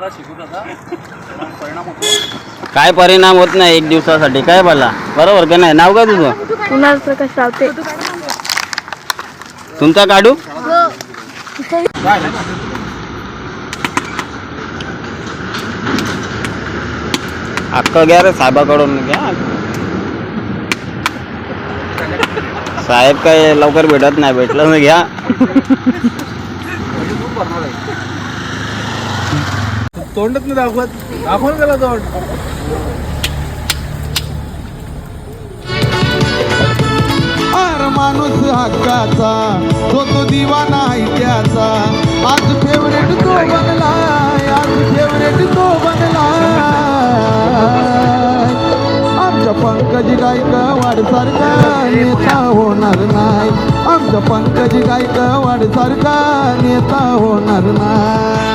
परिणाम होतो. काय परिणाम होत नाही एक दिवसासाठी काय बोला? बरोबर का नाही? नाव काय तुझं? कुणाल प्रकाश रावते. तुमचा काढू अक्का घ्या रे साहेबाकडून घ्या. साहेब काय लवकर भेटत नाही भेटलं तर घ्या. तोंडच नाही दाखवत. दाखवून गेला तोंड. आर माणूस हक्काचा तो तो दिवाना आहे त्याचा. आज फेवरेट तो बनलाय आज फेवरेट तो बनलाय. आमच्या पंकज गायकवाड सारखा नेता होणार नाही. आमच्या पंकज गायकवाड सारखा नेता होणार नाही.